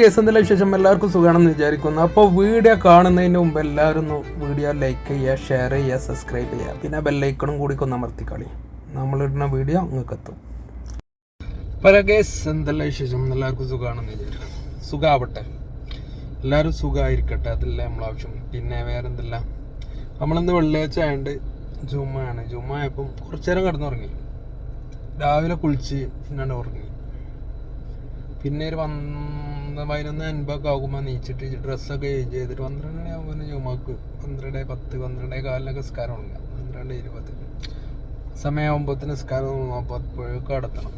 Case എന്തെല്ലാം വിശേഷം എല്ലാവർക്കും സുഖമാണെന്ന് വിചാരിക്കുന്നു. അപ്പോൾ വീഡിയോ കാണുന്നതിന് മുമ്പ് എല്ലാവരും വീഡിയോ ലൈക്ക് ചെയ്യുക ഷെയർ ചെയ്യുക സബ്സ്ക്രൈബ് ചെയ്യുക. പിന്നെ ബെല്ലൈക്കണും കൂടി ഒന്ന് അമർത്തിക്കളി നമ്മളിടുന്ന വീഡിയോ നിങ്ങൾക്ക് എത്തും. പല കേസ് എന്തെല്ലാം എല്ലാവർക്കും സുഖമാണെന്ന് വിചാരിക്കും സുഖാവട്ടെ. എല്ലാവരും സുഖമായിരിക്കട്ടെ അതല്ല നമ്മൾ ആവശ്യം. പിന്നെ വേറെ എന്തെല്ലാം നമ്മളിന്ന് വെള്ളിയാഴ്ച ആയതുകൊണ്ട് ജുമ്മയാണ്. ജുമ്മ ആയപ്പം കുറച്ചു നേരം കിടന്നുറങ്ങി. രാവിലെ കുളിച്ച് പിന്നെ ഉറങ്ങി. പിന്നെ ഒരു പന്ത് പതിനൊന്ന് ഒക്കെ ആകുമ്പോൾ നീച്ചിട്ട് ഡ്രസ്സൊക്കെ ചേഞ്ച് ചെയ്തിട്ട് പന്ത്രണ്ട് മണി ആകുമ്പോൾ ജുമാക്ക്. പന്ത്രണ്ട് പത്ത് പന്ത്രണ്ട് കാലിനൊക്കെ സ്കാരം ഉണ്ട് പന്ത്രണ്ട് ഇരുപത്. സ്കാരം നിസ്കാരം അപ്പോഴേക്കും അടത്തണം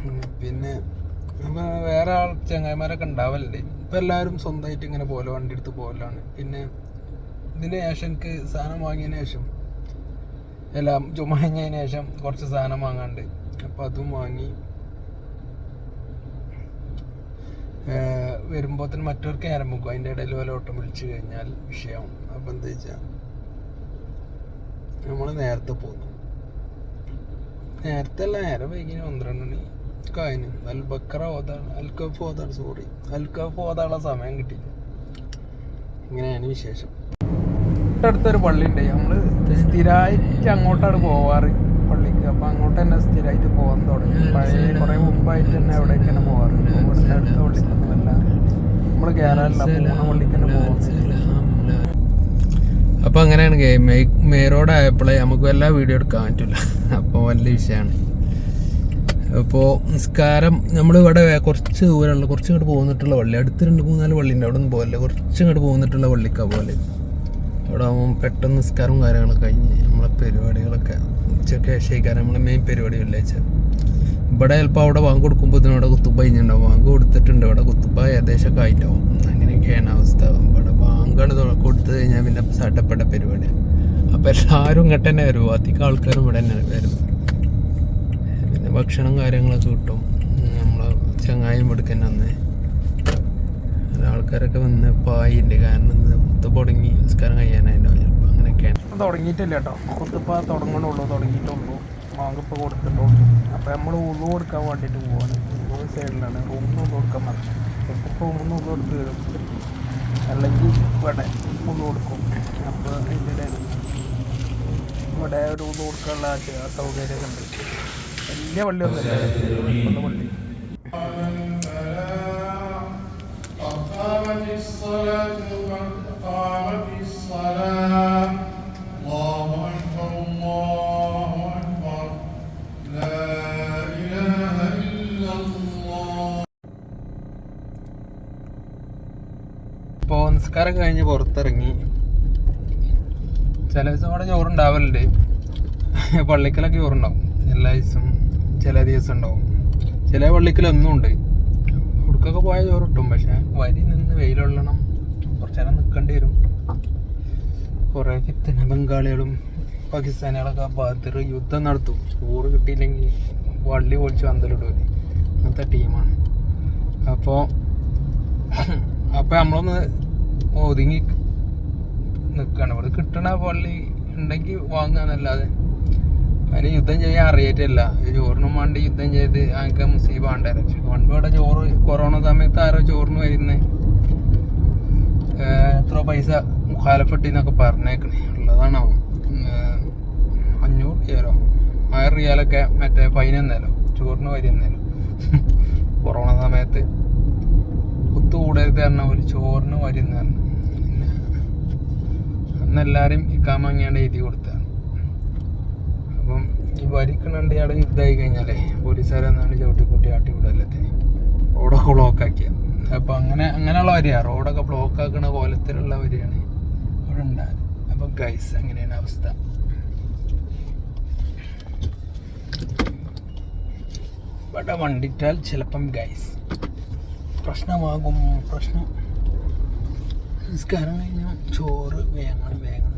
ഉം. പിന്നെ നമ്മൾ വേറെ ആൾ ചങ്ങായിമാരൊക്കെ ഉണ്ടാവലുണ്ട്. ഇപ്പം എല്ലാവരും സ്വന്തമായിട്ട് ഇങ്ങനെ പോലെ വണ്ടി എടുത്ത് പോകലാണ് പിന്നെ ഇതിന് ശേഷം എനിക്ക് സാധനം വാങ്ങിയതിന് ശേഷം എല്ലാം ചുമ ശേഷം കുറച്ച് സാധനം വാങ്ങാണ്ട് അപ്പം അതും വാങ്ങി. വരുമ്പോഴത്തേന് മറ്റവർക്ക് ക്യാരം മുക്കും അതിന്റെ ഇടയിൽ വല്ല ഓട്ടം വിളിച്ചു കഴിഞ്ഞാൽ വിഷയമാവും അപ്പം എന്താ വെച്ചാൽ നമ്മൾ നേരത്തെ പോന്നു. നേരത്തെ അല്ല നേരെ വൈകിന് പന്ത്രണ്ട് മണി കഴിഞ്ഞു. അൽബക്കറ ഓതാണ് അൽക്കഫ് ഓതാണ് സോറി അൽക്കഫ് ഓതാനുള്ള സമയം കിട്ടിയില്ല. ഇങ്ങനെയാണ് വിശേഷം. അടുത്തൊരു പള്ളി ഉണ്ട് നമ്മൾ സ്ഥിരമായിട്ട് അങ്ങോട്ടാണ് പോവാറ്. പള്ളിക്ക്. അപ്പം അങ്ങോട്ട് തന്നെ സ്ഥിരമായിട്ട് പോകാൻ തുടങ്ങി പഴയ കുറേ മുമ്പായിട്ട് തന്നെ അവിടേക്ക് തന്നെ ഇപ്പൊ ഇവിടുത്തെ അടുത്ത പള്ളിക്കൊന്നുമല്ല നമ്മൾ കയറാറില്ല മൂന്ന് പള്ളിക്ക് തന്നെ പോകുന്നില്ല അപ്പോൾ അങ്ങനെയാണ് മേരോട് ആയപ്പോഴേ നമുക്ക് എല്ലാ വീഡിയോ എടുക്കാൻ പറ്റില്ല അപ്പോൾ വലിയ വിഷയമാണ് അപ്പോൾ നിസ്കാരം നമ്മൾ ഇവിടെ കുറച്ച് ദൂരമുള്ള കുറച്ച് ഇങ്ങോട്ട് പോന്നിട്ടുള്ള പള്ളി. അടുത്ത് രണ്ട് മൂന്നാൽ പള്ളി ഉണ്ട് അവിടെ ഒന്നും പോകല്ലേ കുറച്ച് ഇങ്ങോട്ട് പോന്നിട്ടുള്ള പള്ളിക്കാണ് പോലെ അവിടെ ആകുമ്പോൾ പെട്ടെന്ന് നിസ്കാരവും കാര്യങ്ങളൊക്കെ കഴിഞ്ഞ് നമ്മളെ പരിപാടികളൊക്കെ ഉച്ചയ്ക്ക് ശേഖരം നമ്മളെ മെയിൻ പരിപാടി വെള്ളിയാഴ്ച. ഇവിടെ ചിലപ്പോൾ അവിടെ വാങ്ങ് കൊടുക്കുമ്പോൾ ഇതിനവിടെ കുത്തുബ കഴിഞ്ഞിട്ടുണ്ടാവും. വാങ്ങ് കൊടുത്തിട്ടുണ്ട്. ഇവിടെ കുത്തുബ ഏകദേശമൊക്കെ ആയിട്ടുണ്ടാവും. അങ്ങനെയൊക്കെയാണ് അവസ്ഥ. ഇവിടെ വാങ്കാണ് തൊ- കൊടുത്തു കഴിഞ്ഞാൽ പിന്നെ സട്ടപ്പെട്ട പരിപാടി. അപ്പോൾ എല്ലാവരും ഇങ്ങോട്ട് തന്നെ വരും. അധികം ആൾക്കാരും ഇവിടെ തന്നെ വരും. പിന്നെ ഭക്ഷണം കാര്യങ്ങളൊക്കെ കിട്ടും. നമ്മളെ ചങ്ങായും എടുക്കാൻ തന്നെ ആൾക്കാരൊക്കെ വന്ന് പായിണ്ട് കാരണം ഇത് കുത്തപ്പ തുടങ്ങി നിസ്കാരം കഴിയാനായിട്ടുണ്ടാവും ചിലപ്പോൾ അങ്ങനെയൊക്കെയാണ് തുടങ്ങിയിട്ടില്ല കേട്ടോ കുത്തിപ്പ തുടങ്ങണുള്ളൂ തുടങ്ങിയിട്ടുള്ളൂ വാങ്ങിപ്പോൾ കൊടുത്തിട്ടുള്ളൂ അപ്പോൾ നമ്മൾ ഉള്ളു കൊടുക്കാൻ വേണ്ടിയിട്ട് പോവാണ് മൂന്ന് സൈഡിലാണ് റൂമിൽ ഉള്ളു കൊടുക്കാൻ പറഞ്ഞു ചിലപ്പോൾ റൂമിൽ നിന്ന് ഉള്ളു കൊടുത്ത് വരും അല്ലെങ്കിൽ ഇവിടെ ഉള്ളു കൊടുക്കും അപ്പോൾ അതിൻ്റെ ഇടയിൽ ഇവിടെ ഒരു ഉള്ളു കൊടുക്കാനുള്ള ആ സൗകര്യമൊക്കെ ഉണ്ട് വലിയ പള്ളിയൊന്നുമില്ല വലിയ പള്ളി قامت الصلاة ഇപ്പോൾ നിസ്കാരം കഴിഞ്ഞ് പുറത്തിറങ്ങി. ചില ദിവസം അവിടെ ചോറുണ്ടാവലുണ്ട്. പള്ളിക്കലൊക്കെ ചോറുണ്ടാവും. എല്ലാ ദിവസവും ചില ദിവസം ഉണ്ടാവും. ചില പള്ളിക്കലൊന്നും ഉണ്ട് ഉടുക്കൊക്കെ പോയാൽ ചോറ് കിട്ടും പക്ഷേ വരി നിന്ന് വെയിലൊള്ളണം കുറച്ച് നേരം നിൽക്കേണ്ടി വരും. കുറേ ഫിത്തന ബംഗാളികളും പാകിസ്ഥാനികളൊക്കെ ഭാഗത്ത് യുദ്ധം നടത്തും. ചോറ് കിട്ടിയില്ലെങ്കിൽ വള്ളി പൊളിച്ച് പന്തലിടും അങ്ങനത്തെ ടീമാണ് അപ്പോൾ അപ്പോൾ നമ്മളൊന്ന് ഒതുങ്ങി നിൽക്കുകയാണ് ഇവിടെ കിട്ടണ പള്ളി ഉണ്ടെങ്കിൽ വാങ്ങാന്നല്ലാതെ അതിന് യുദ്ധം ചെയ്യാൻ അറിയറ്റില്ല. ചോറിനും വേണ്ടി യുദ്ധം ചെയ്ത് അങ്ങനെ മുസീബ് പക്ഷെ പണ്ട് ഇവിടെ ചോറ് കൊറോണ സമയത്ത് ആരോ ചോറിന് വരുന്നേ. എത്ര പൈസ മുഖാലപ്പെട്ടിന്നൊക്കെ പറഞ്ഞേക്കണേ. ഉള്ളതാണോ അഞ്ഞൂറ് റിയാലോ ആയിരം റിയാലൊക്കെ മറ്റേ പതിനൊന്നേലോ ചോറിന് വരുന്നേലോ കൊറോണ സമയത്ത് കുത്തു കൂടരുത് പറഞ്ഞ ഒരു ചോറിന് വരുന്ന പിന്നെ അന്ന് എല്ലാവരും ഇക്കാമങ്ങിയാണ്ട് എഴുതി കൊടുത്താണ്. അപ്പം ഈ വരിക്കണണ്ട് അവിടെ യുദ്ധമായി കഴിഞ്ഞാലേ പോലീസുകാരെന്നാണ് ചവിട്ടി കൂട്ടി ആട്ടി വിടല്ലത്തിന് റോഡൊക്കെ ബ്ലോക്ക് ആക്കിയ അപ്പം അങ്ങനെ അങ്ങനെയുള്ള വരിക റോഡൊക്കെ ബ്ലോക്ക് ആക്കുന്ന കോലത്തിലുള്ള വരികയാണ് അവിടെ ഉണ്ടാകുന്നത് അപ്പോൾ ഗൈസ് അങ്ങനെയാണ് അവസ്ഥ. ഇവിടെ വണ്ടിട്ടാൽ ചിലപ്പം ഗൈസ് പ്രശ്നമാകും. പ്രശ്നം നിസ്കാരം കഴിഞ്ഞാൽ ചോറ് വേങ്ങണം വേഗം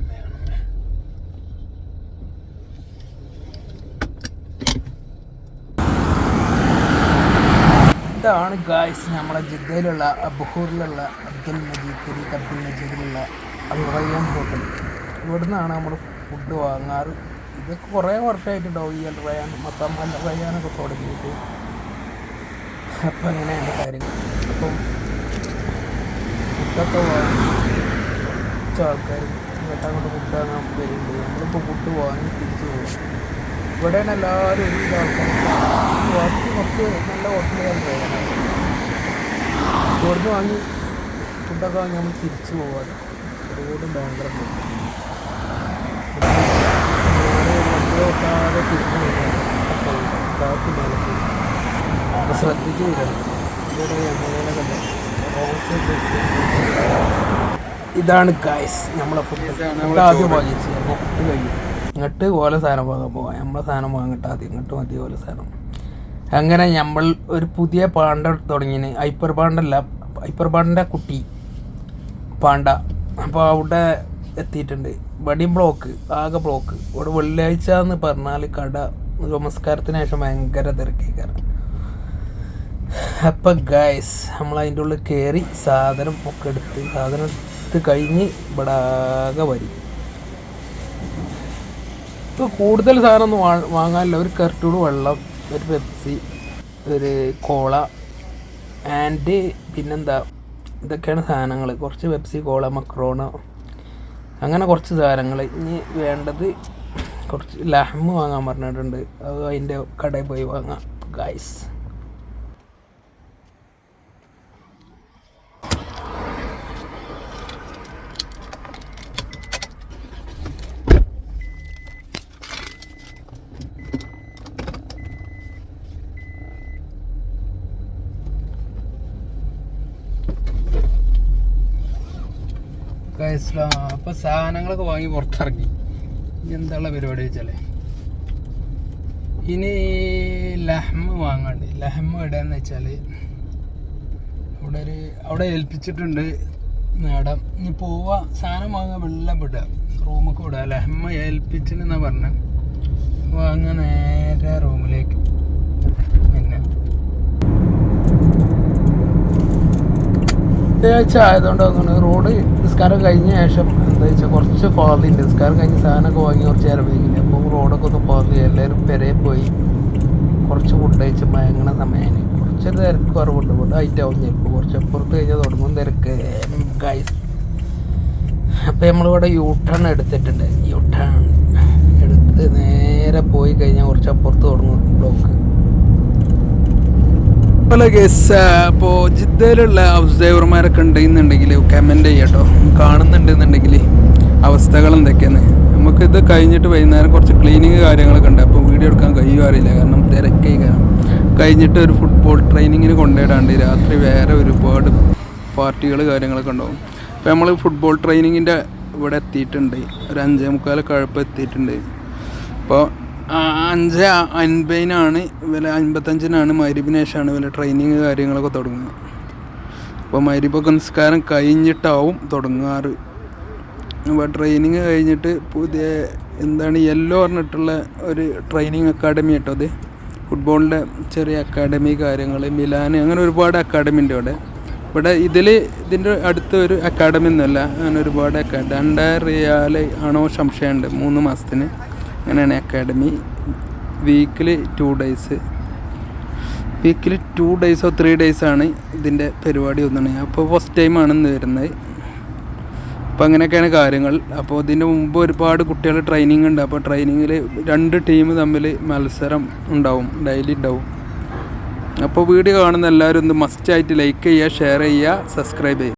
ഇതാണ് ഗായ്സ് നമ്മളെ ജിദ്ദയിലുള്ള ബഹൂറിലുള്ള അബ്ദുൽ മജീദ് തരീഖ് അബ്ദുൽ മജീദിലുള്ള അൽ ഹോട്ടൽ ഇവിടെ നിന്നാണ് നമ്മൾ ഫുഡ് വാങ്ങാറ്. ഇതൊക്കെ കുറേ വർഷമായിട്ടുണ്ടാവും ഈ അൽ റയ്യാൻ മൊത്തം അൽ റയ്യാനൊക്കെ തുടങ്ങിയിട്ട്. അപ്പം അങ്ങനെയാണ് കാര്യങ്ങൾ. അപ്പം ഫുഡൊക്കെ വാങ്ങി കുറച്ച് ആൾക്കാർ ഇങ്ങോട്ട് അങ്ങോട്ട് ഫുഡ് വാങ്ങാൻ വരുന്നുണ്ട് നമ്മളിപ്പോൾ ഫുഡ് വാങ്ങി തിരിച്ചു പോകും ഇവിടെയാണ് എല്ലാവരും ഒരു ആൾക്കാരും. ബാക്കി കുറച്ച് നല്ല ഹോട്ടലുകൾ പോകണം ഇവിടുന്ന് വാങ്ങി ഫുഡൊക്കെ വാങ്ങി നമ്മൾ തിരിച്ചു പോകാൻ റോഡും ഭയങ്കര ബ്ലോക്ക്. തിരിച്ചു. അപ്പോൾ ശ്രദ്ധിച്ച് വരണം ഇവിടെ ഇതാണ് ഗൈസ് നമ്മളെ ഫുഡ് ഫുഡ് ആദ്യം വാങ്ങിച്ചത്. അപ്പോൾ ഫുഡ് കഴിയും ഇങ്ങോട്ട് ഓല സാധനം വാങ്ങാൻ പോവാം. നമ്മളെ സാധനം വാങ്ങിട്ട് ആദ്യം ഇങ്ങോട്ട് മതി ഓല സാധനം. അങ്ങനെ നമ്മൾ ഒരു പുതിയ പാണ്ട തുടങ്ങിന്. ഹൈപ്പർ പാണ്ടല്ല ഹൈപ്പർ പാണ്ടിന്റെ കുട്ടി പാണ്ട. അപ്പോൾ അവിടെ എത്തിയിട്ടുണ്ട്. വടി ബ്ലോക്ക് ആകെ ബ്ലോക്ക്. ഇവിടെ വെള്ളിയാഴ്ച എന്ന് പറഞ്ഞാൽ കട നമസ്കാരത്തിന് ശേഷം ഭയങ്കര തിരക്കേക്കാരം. അപ്പം ഗൈസ് നമ്മൾ അതിന്റെ ഉള്ളിൽ കയറി സാധനം ഒക്കെ എടുത്ത് സാധനം എടുത്ത് കഴിഞ്ഞ് ഇവിടെ ആകെ വരും. ഇപ്പോൾ കൂടുതൽ സാധനം ഒന്നും വാ- വാങ്ങാനില്ല. ഒരു കർട്ടൂട് വെള്ളം ഒരു പെപ്സി ഒരു കോള ആൻഡ് പിന്നെന്താ ഇതൊക്കെയാണ് സാധനങ്ങൾ കുറച്ച് പെപ്സി കോള മക്രോണ അങ്ങനെ കുറച്ച് സാധനങ്ങൾ ഇനി വേണ്ടത് കുറച്ച് ലഹമ്മ് വാങ്ങാൻ പറഞ്ഞിട്ടുണ്ട്. അത് അതിന്റെ കടയിൽ പോയി വാങ്ങാം ഗൈസ് അപ്പോൾ സാധനങ്ങളൊക്കെ വാങ്ങി പുറത്തിറങ്ങി. ഇനി പരിപാടി വെച്ചാലേ? ഇനി ലഹമ്മ വാങ്ങാണ്ട് ലഹമ്മ ഇടാന്ന് വെച്ചാൽ അവിടെ ഒരു അവിടെ ഏൽപ്പിച്ചിട്ടുണ്ട് മാഡം ഇനി പോവാ സാധനം വാങ്ങാൻ വെള്ളം വിടുക. റൂമൊക്കെ വിടുക. ലഹമ്മ ഏൽപ്പിച്ചെന്നാ പറഞ്ഞ. വാങ്ങാൻ നേരെ റൂമിലേക്ക് പിന്നെ വെള്ളിയാഴ്ച ആയതുകൊണ്ട് തോന്നുന്നു. റോഡ് നിസ്കാരം കഴിഞ്ഞ ശേഷം എന്താ വെച്ചാൽ കുറച്ച് ഫാദിണ്ട് നിസ്കാരം കഴിഞ്ഞ് സാധനമൊക്കെ വാങ്ങി കുറച്ച് നേരം വൈകില്ല അപ്പോൾ റോഡൊക്കെ ഒന്ന് ഫാദി എല്ലാവരും പെരെ പോയി. കുറച്ച് ഫുഡ് കഴിച്ച് മയങ്ങണ സമയമാണ് കുറച്ച് തിരക്ക് കുറവുണ്ട്. ഫുഡ് ആയിട്ടാവും ചിലപ്പോൾ കുറച്ച് അപ്പുറത്ത് കഴിഞ്ഞാൽ തുടങ്ങും തിരക്ക്. ഗൈസ് അപ്പോൾ നമ്മളിവിടെ യൂ ടേൺ എടുത്തിട്ടുണ്ട്. യൂ ടേൺ എടുത്ത് നേരെ പോയി കഴിഞ്ഞാൽ കുറച്ച് അപ്പുറത്ത് തുടങ്ങും ബ്ലോക്ക് പല കേസ് അപ്പോൾ ജിദ്ദയിലുള്ള ഹൗസ് ഡ്രൈവർമാരൊക്കെ ഉണ്ടെന്നുണ്ടെങ്കിൽ കമന്റ് ചെയ്യട്ടോ കാണുന്നുണ്ടെന്നുണ്ടെങ്കിൽ അവസ്ഥകൾ എന്തൊക്കെയാണ്? ഇത് കഴിഞ്ഞിട്ട് വൈകുന്നേരം കുറച്ച് ക്ലീനിങ് കാര്യങ്ങളൊക്കെ ഉണ്ട്. അപ്പോൾ വീഡിയോ എടുക്കാൻ കഴിയുമോ അറിയില്ല. കാരണം തിരക്കേ കാരണം. കഴിഞ്ഞിട്ട് ഒരു ഫുട്ബോൾ ട്രെയിനിങ്ങിന് കൊണ്ടുപോയിടാണ്ട് രാത്രി വേറെ ഒരുപാട് പാർട്ടികൾ കാര്യങ്ങളൊക്കെ ഉണ്ടാവും. അപ്പോൾ നമ്മൾ ഫുട്ബോൾ ട്രെയിനിങ്ങിന്റെ ഇവിടെ എത്തിയിട്ടുണ്ട്. ഒരു അഞ്ചേ മുക്കാലൊക്കെ കഴപ്പം എത്തിയിട്ടുണ്ട്. അപ്പോൾ അഞ്ച് അൻപതിനാണ് വില അൻപത്തഞ്ചിനാണ് ആണ് വില ട്രെയിനിങ് കാര്യങ്ങളൊക്കെ തുടങ്ങുക. അപ്പോൾ മരുപ്പൊക്കെ നിസ്കാരം കഴിഞ്ഞിട്ടാവും തുടങ്ങാറ്. അപ്പോൾ ട്രെയിനിങ് കഴിഞ്ഞിട്ട് പുതിയ എന്താണ് യെല്ലോ പറഞ്ഞിട്ടുള്ള ഒരു ട്രെയിനിങ് അക്കാഡമി കേട്ടോ അത്. ഫുട്ബോളിന്റെ ചെറിയ അക്കാഡമി കാര്യങ്ങൾ മിലാൻ അങ്ങനെ ഒരുപാട് അക്കാഡമി ഉണ്ട് ഇവിടെ. ഇവിടെ ഇതിൽ ഇതിന്റെ അടുത്ത ഒരു അക്കാഡമി ഒന്നുമല്ല അങ്ങനെ ഒരുപാട് അക്കാഡമി രണ്ടായിരം റിയാൽ ആണോ സംശയമുണ്ട് മൂന്ന് മാസത്തിന്. അങ്ങനെയാണ് academy weekly two days weekly two ഡേയ്സോ three ഡേയ്സാണ് ഇതിന്റെ പരിപാടി ഒന്നാണ് അപ്പോൾ ഫസ്റ്റ് ടൈമാണ് ഇന്ന് വരുന്നത്. അപ്പോൾ അങ്ങനെയൊക്കെയാണ് കാര്യങ്ങൾ. അപ്പോൾ ഇതിന്റെ മുമ്പ് ഒരുപാട് കുട്ടികൾ ട്രെയിനിങ് ഉണ്ട്. അപ്പോൾ ട്രെയിനിങ്ങിൽ രണ്ട് ടീം തമ്മിൽ മത്സരം ഉണ്ടാവും. ഡെയിലി ഉണ്ടാവും. അപ്പോൾ വീഡിയോ കാണുന്ന എല്ലാവരും ഒന്ന് മസ്റ്റായിട്ട് ലൈക്ക് ചെയ്യുക ഷെയർ ചെയ്യുക സബ്സ്ക്രൈബ് ചെയ്യുക.